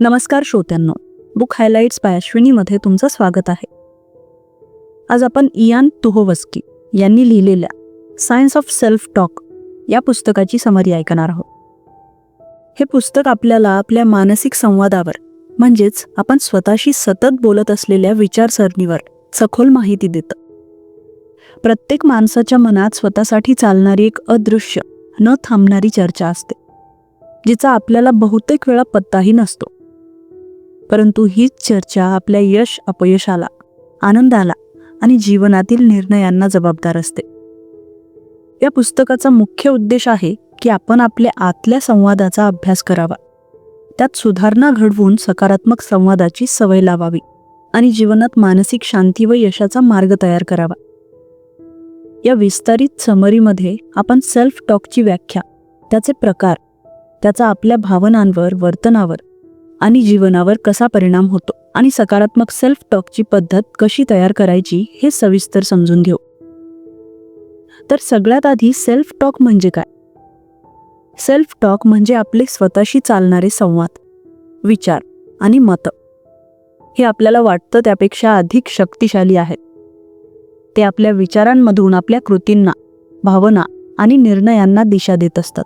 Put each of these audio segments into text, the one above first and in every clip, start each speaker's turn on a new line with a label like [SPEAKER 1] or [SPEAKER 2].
[SPEAKER 1] नमस्कार श्रोत्यांनो book highlights bye अश्विनीमध्ये तुमचं स्वागत आहे. आज आपण इयान तुहोवस्की यांनी लिहिलेल्या सायन्स ऑफ सेल्फ टॉक या पुस्तकाची समरी ऐकणार आहोत. हे पुस्तक आपल्याला आपल्या मानसिक संवादावर म्हणजेच आपण स्वतःशी सतत बोलत असलेल्या विचारसरणीवर सखोल माहिती देतं. प्रत्येक माणसाच्या मनात स्वतःसाठी चालणारी एक अदृश्य न थांबणारी चर्चा असते जिचा आपल्याला बहुतेक वेळा पत्ताही नसतो. परंतु हीच चर्चा आपल्या यश अपयशाला आनंदाला आणि जीवनातील निर्णयांना जबाबदार असते. या पुस्तकाचा मुख्य उद्देश आहे की आपण आपल्या आतल्या संवादाचा अभ्यास करावा. त्यात सुधारणा घडवून सकारात्मक संवादाची सवय लावावी आणि जीवनात मानसिक शांती व यशाचा मार्ग तयार करावा. या विस्तारित समरीमध्ये आपण सेल्फ टॉकची व्याख्या त्याचे प्रकार त्याचा आपल्या भावनांवर वर्तनावर आणि जीवनावर कसा परिणाम होतो आणि सकारात्मक सेल्फ टॉकची पद्धत कशी तयार करायची हे सविस्तर समजून घेऊ. तर सगळ्यात आधी सेल्फ टॉक म्हणजे काय? सेल्फ टॉक म्हणजे आपले स्वतःशी चालणारे संवाद विचार आणि मतं. हे आपल्याला वाटतं त्यापेक्षा अधिक शक्तिशाली आहेत. ते आपल्या विचारांमधून आपल्या कृतींना भावना आणि निर्णयांना दिशा देत असतात.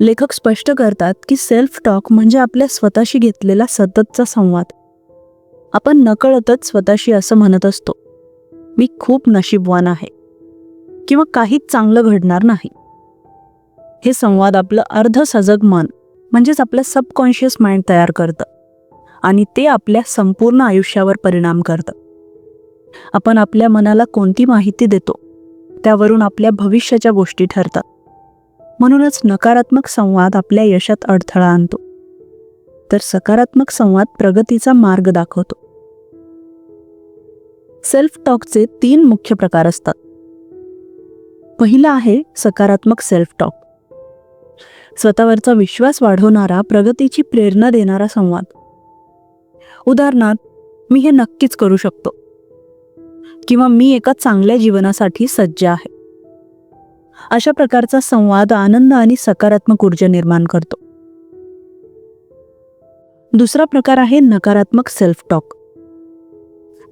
[SPEAKER 1] लेखक स्पष्ट करतात की सेल्फ टॉक म्हणजे आपल्या स्वतःशी घेतलेला सततचा संवाद. आपण नकळतच स्वतःशी असं म्हणत असतो. मी खूप नशीबवान आहे. किंवा काहीच चांगलं घडणार नाही. हे संवाद आपलं अर्ध सजग मन म्हणजेच आपलं सबकॉन्शियस माइंड तयार करतं. आणि ते आपल्या संपूर्ण आयुष्यावर परिणाम करतं. आपण आपल्या मनाला कोणती माहिती देतो त्यावरून आपल्या भविष्याच्या गोष्टी ठरतात. म्हणूनच नकारात्मक संवाद आपल्या यशात अडथळा आणतो. तर सकारात्मक संवाद प्रगतीचा मार्ग दाखवतो. सेल्फ टॉकचे तीन मुख्य प्रकार असतात. पहिला आहे सकारात्मक सेल्फ टॉक स्वतःवरचा विश्वास वाढवणारा प्रगतीची प्रेरणा देणारा संवाद. उदाहरणार्थ मी हे नक्कीच करू शकतो. किंवा मी एका चांगल्या जीवनासाठी सज्ज आहे. अशा प्रकारचा संवाद आनंद आणि सकारात्मक ऊर्जा निर्माण करतो. दुसरा प्रकार आहे नकारात्मक सेल्फ टॉक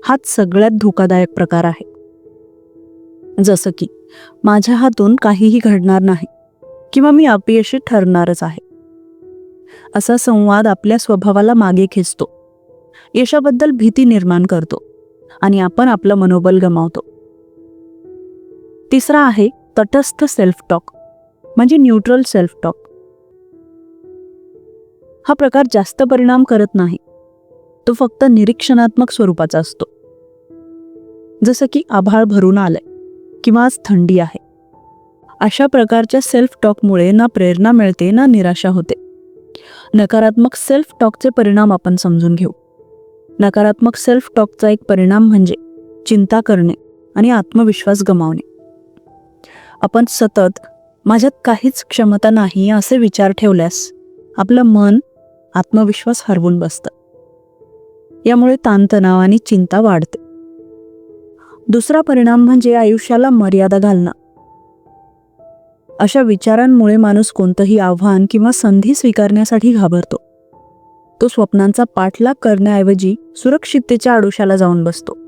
[SPEAKER 1] हाच सगळ्यात धोकादायक प्रकार आहे. जसं की माझ्या हातून काहीही घडणार नाही किंवा मी अपयशी ठरणारच आहे. असा संवाद आपल्या स्वभावाला मागे खेचतो. यशाबद्दल भीती निर्माण करतो आणि आपण आपलं मनोबल गमावतो. तिसरा आहे तटस्थ सेल्फ टॉक म्हणजे न्यूट्रल सेल्फ टॉक हा प्रकार जास्त परिणाम करत नाही. तो फक्त निरीक्षणात्मक स्वरूपाचा असतो. जसं की आभाळ भरून आलंय किंवा आज थंडी आहे. अशा प्रकारच्या सेल्फ टॉकमुळे ना प्रेरणा मिळते ना निराशा होते. नकारात्मक सेल्फ टॉकचे परिणाम आपण समजून घेऊ. नकारात्मक सेल्फ टॉकचा एक परिणाम म्हणजे चिंता करणे आणि आत्मविश्वास गमावणे. आपण सतत माझ्यात काहीच क्षमता नाही असे विचार ठेवल्यास आपलं मन आत्मविश्वास हरवून बसतं. यामुळे ताणतणाव आणि चिंता वाढते. दुसरा परिणाम म्हणजे आयुष्याला मर्यादा घालणं. अशा विचारांमुळे माणूस कोणतंही आव्हान किंवा संधी स्वीकारण्यासाठी घाबरतो. तो स्वप्नांचा पाठलाग करण्याऐवजी सुरक्षिततेच्या आडोशाला जाऊन बसतो.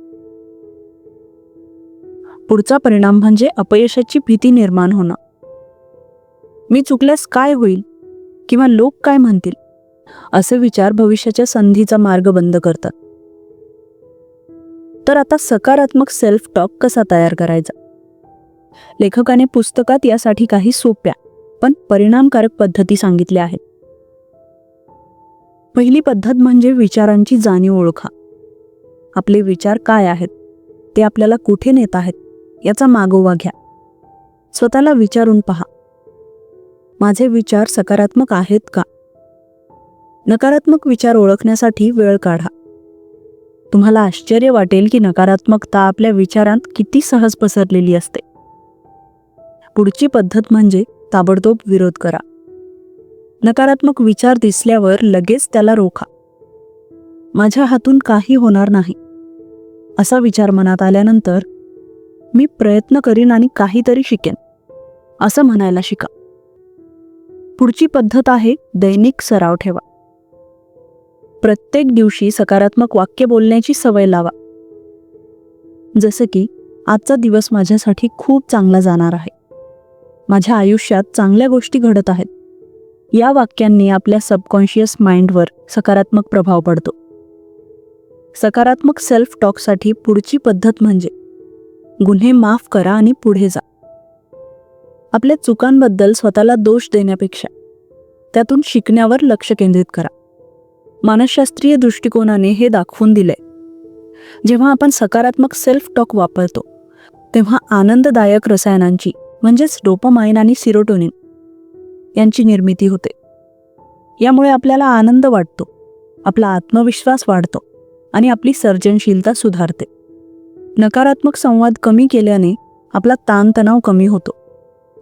[SPEAKER 1] पुढचा परिणाम म्हणजे अपयशाची भीती निर्माण होणं. मी चुकल्यास काय होईल? किंवा लोक काय म्हणतील? असे विचार भविष्याच्या संधीचा मार्ग बंद करतात. तर आता सकारात्मक सेल्फ टॉक कसा तयार करायचा? लेखकाने पुस्तकात यासाठी काही सोप्या पण परिणामकारक पद्धती सांगितल्या आहेत. पहिली पद्धत म्हणजे विचारांची जाणीव ओळखा. आपले विचार काय आहेत? ते आपल्याला कुठे नेत आहेत? याचा मागोवा घ्या. स्वतःला विचारून पहा. माझे विचार सकारात्मक आहेत का? नकारात्मक विचार ओळखण्यासाठी वेळ काढा. तुम्हाला आश्चर्य वाटेल की नकारात्मकता आपल्या विचारांत किती सहज पसरलेली असते. पुढची पद्धत म्हणजे ताबडतोब विरोध करा. नकारात्मक विचार दिसल्यावर लगेच त्याला रोखा. माझ्या हातून काही होणार नाही. असा विचार मनात आल्यानंतर मी प्रयत्न करीन आणि काहीतरी शिकेन. असं म्हणायला शिका. पुढची पद्धत आहे दैनिक सराव ठेवा. प्रत्येक दिवशी सकारात्मक वाक्य बोलण्याची सवय लावा. जसं की आजचा दिवस माझ्यासाठी खूप चांगला जाणार आहे. माझ्या आयुष्यात चांगल्या गोष्टी घडत आहेत. या वाक्यांनी आपल्या सबकॉन्शियस माइंडवर सकारात्मक प्रभाव पडतो. सकारात्मक सेल्फ टॉकसाठी पुढची पद्धत म्हणजे गुन्हे माफ करा आणि पुढे जा. आपल्या चुकांबद्दल स्वतःला दोष देण्यापेक्षा त्यातून शिकण्यावर लक्ष केंद्रित करा. मानसशास्त्रीय दृष्टिकोनाने हे दाखवून दिलंय जेव्हा आपण सकारात्मक सेल्फ टॉक वापरतो तेव्हा आनंददायक रसायनांची म्हणजेच डोपामाइन आणि सिरोटोनिन यांची निर्मिती होते. यामुळे आपल्याला आनंद वाटतो आपला आत्मविश्वास वाढतो आणि आपली सर्जनशीलता सुधारते. नकारात्मक संवाद कमी केल्याने आपला ताणतणाव कमी होतो.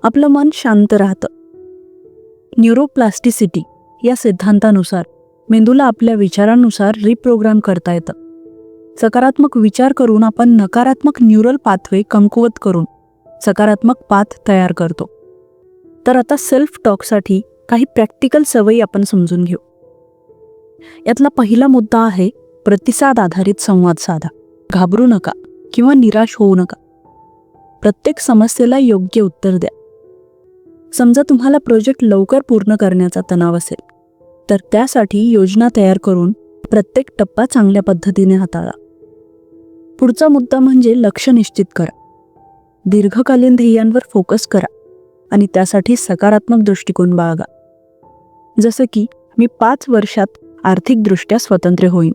[SPEAKER 1] आपलं मन शांत राहतं. न्यूरोप्लास्टिसिटी या सिद्धांतानुसार मेंदूला आपल्या विचारांनुसार रिप्रोग्राम करता येतं. सकारात्मक विचार करून आपण नकारात्मक न्यूरल पाथवे कमकुवत करून सकारात्मक पाथ तयार करतो. तर आता सेल्फ टॉकसाठी काही प्रॅक्टिकल सवयी आपण समजून घेऊ. यातला पहिला मुद्दा आहे प्रतिसाद आधारित संवाद साधा. घाबरू नका. किंवा निराश होऊ नका. प्रत्येक समस्येला योग्य उत्तर द्या. समजा तुम्हाला प्रोजेक्ट लवकर पूर्ण करण्याचा तणाव असेल तर त्यासाठी योजना तयार करून प्रत्येक टप्पा चांगल्या पद्धतीने हाताळा. पुढचा मुद्दा म्हणजे लक्ष निश्चित करा. दीर्घकालीन ध्येयांवर फोकस करा आणि त्यासाठी सकारात्मक दृष्टिकोन बाळगा. जसं की मी पाच वर्षात आर्थिकदृष्ट्या स्वतंत्र होईन.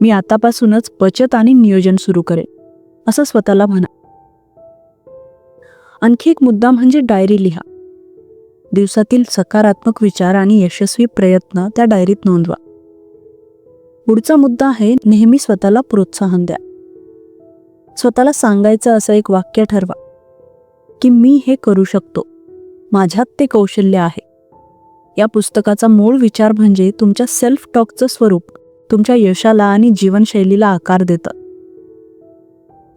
[SPEAKER 1] मी आतापासूनच बचत आणि नियोजन सुरू करेन असं स्वतःला म्हणा. आणखी एक मुद्दा म्हणजे डायरी लिहा. दिवसातील सकारात्मक विचार आणि यशस्वी प्रयत्न त्या डायरीत नोंदवा. पुढचा मुद्दा आहे नेहमी स्वतःला प्रोत्साहन द्या. स्वतःला सांगायचं असं एक वाक्य ठरवा की मी हे करू शकतो माझ्यात ते कौशल्य आहे. या पुस्तकाचा मूळ विचार म्हणजे तुमच्या सेल्फ टॉकचं स्वरूप तुमच्या यशाला आणि जीवनशैलीला आकार देतं.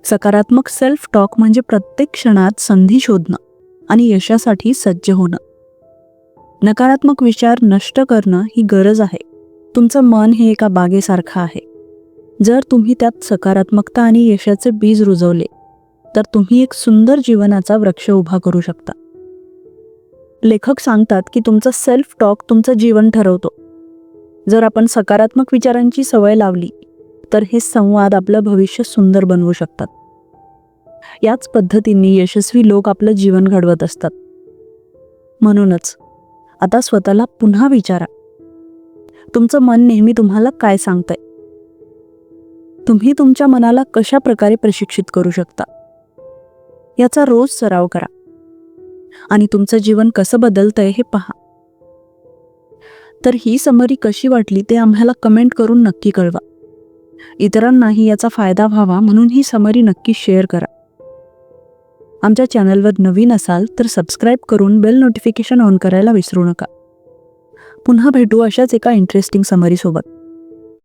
[SPEAKER 1] सकारात्मक सेल्फ टॉक म्हणजे प्रत्येक क्षणात संधी शोधणं आणि यशासाठी सज्ज होणं. नकारात्मक विचार नष्ट करणं ही गरज आहे. तुमचं मन हे एका बागेसारखं आहे. जर तुम्ही त्यात सकारात्मकता आणि यशाचे बीज रुजवले तर तुम्ही एक सुंदर जीवनाचा वृक्ष उभा करू शकता. लेखक सांगतात की तुमचं सेल्फ टॉक तुमचं जीवन ठरवतो. जर आपण सकारात्मक विचारांची सवय लावली तर हे संवाद आपलं भविष्य सुंदर बनवू शकतात. याच पद्धतीने यशस्वी लोक आपलं जीवन घडवत असतात. म्हणूनच आता स्वतःला पुन्हा विचारा. तुमचं मन नेहमी तुम्हाला काय सांगतंय? तुम्ही तुमच्या मनाला कशा प्रकारे प्रशिक्षित करू शकता? याचा रोज सराव करा. आणि तुमचं जीवन कसं बदलतंय हे पहा. तर ही समरी कशी वाटली ते आम्हाला कमेंट करून नक्की कळवा. इतरांनाही याचा फायदा व्हावा म्हणून ही समरी नक्की शेअर करा. आमच्या चॅनलवर नवीन असाल तर सबस्क्राईब करून बेल नोटिफिकेशन ऑन करायला विसरू नका. पुन्हा भेटू अशाच एका इंटरेस्टिंग समरीसोबत